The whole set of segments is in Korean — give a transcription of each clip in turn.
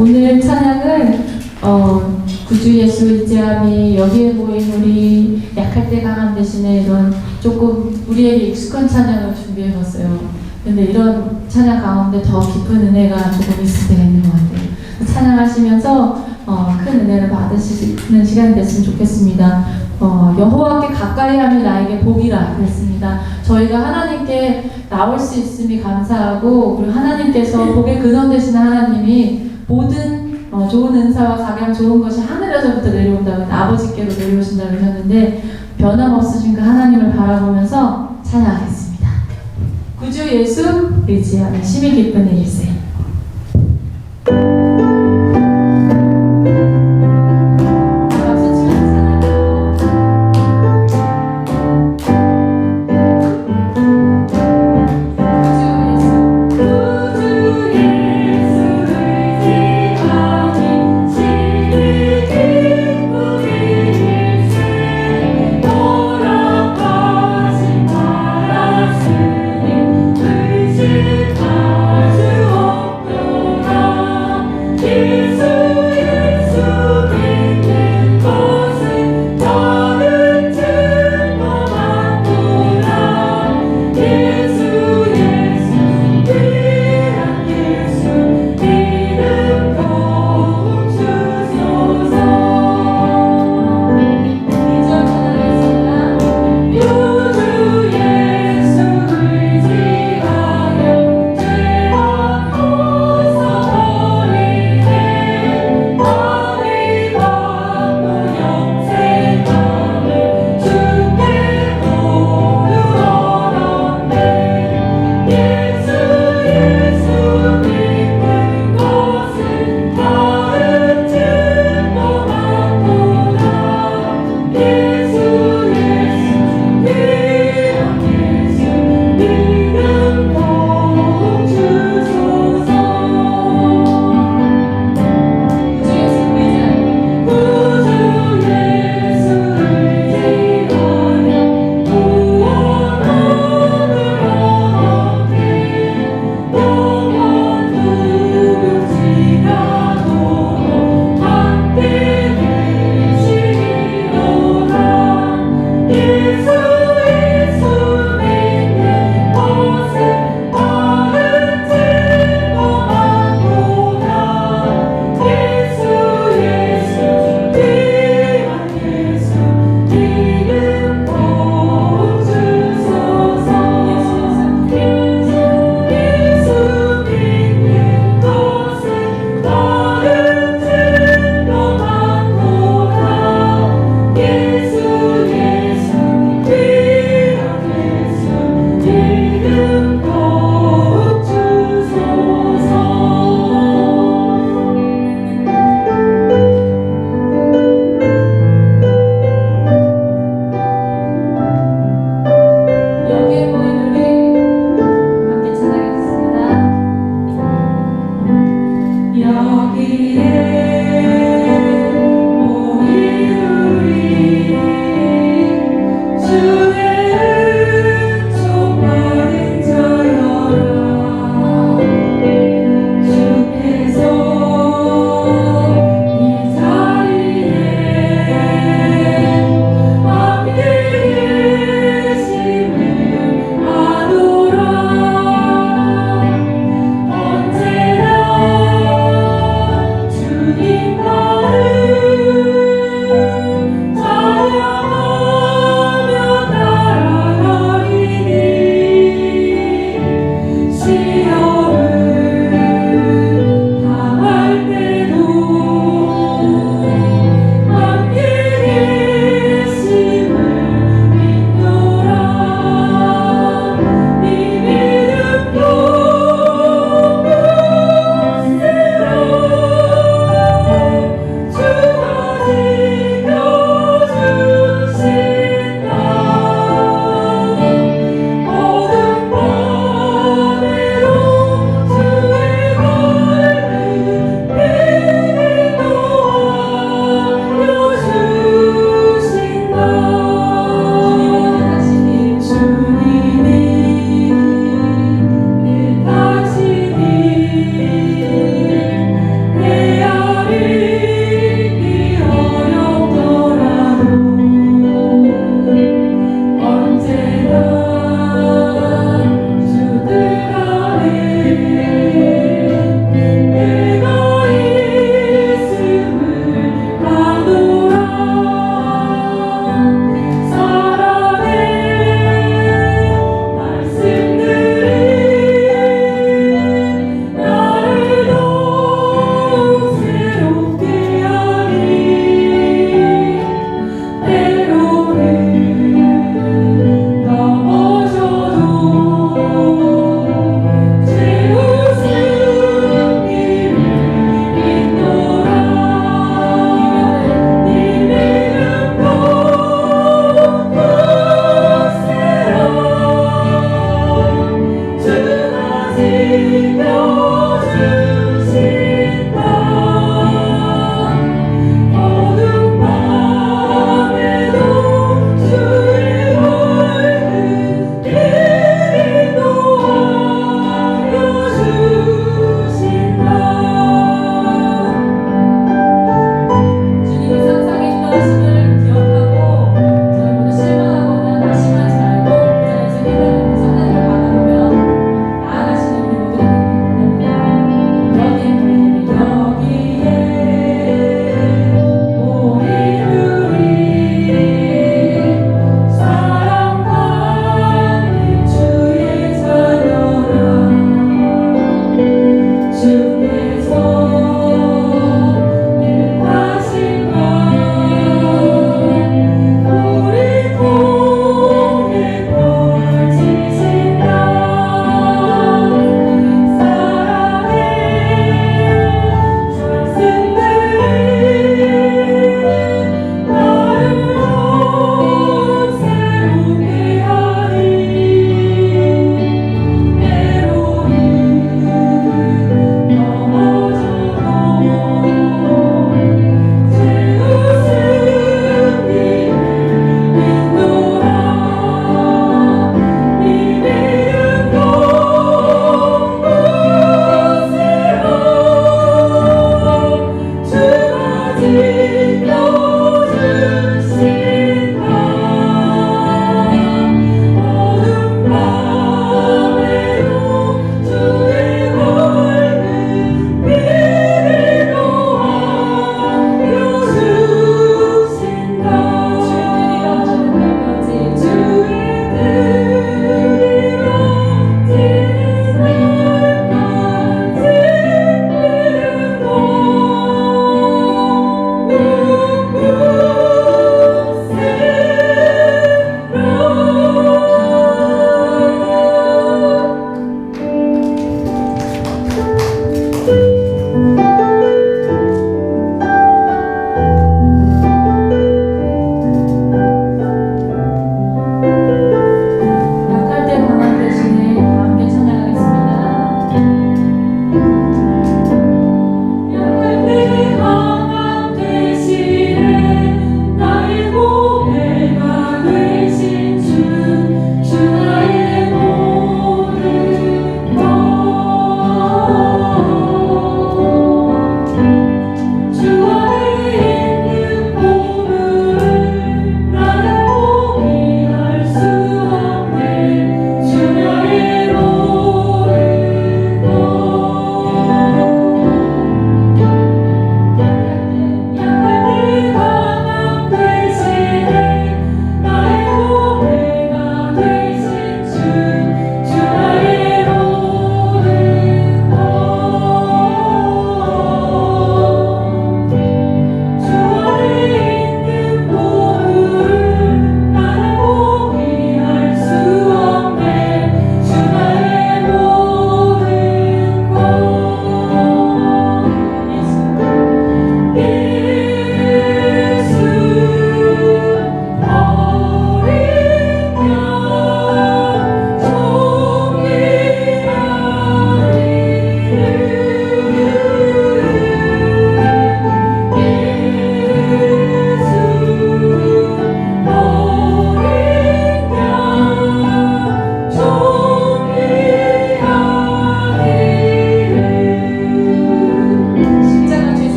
오늘 찬양은 어, 구주 예수 의지함이 여기에 모인 우리 약할 때 강한 대신에 이런 조금 우리에게 익숙한 찬양을 준비해봤어요. 근데 이런 찬양 가운데 더 깊은 은혜가 조금 있을 때가 있는 것 같아요. 찬양하시면서 어, 큰 은혜를 받으시는 시간이 됐으면 좋겠습니다. 어, 여호와께 가까이 하면 나에게 복이라 그랬습니다. 저희가 하나님께 나올 수 있음이 감사하고 그리고 하나님께서 복의 근원 되시는 하나님이 모든 어, 좋은 은사와 가장 좋은 것이 하늘에서부터 내려온다고 아버지께로 내려오신다고 하셨는데 변함없으신 그 하나님을 바라보면서 찬양하겠습니다. 구주 예수 의지하는 심히 기쁜 일세.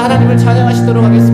하나님을 찬양하시도록 하겠습니다.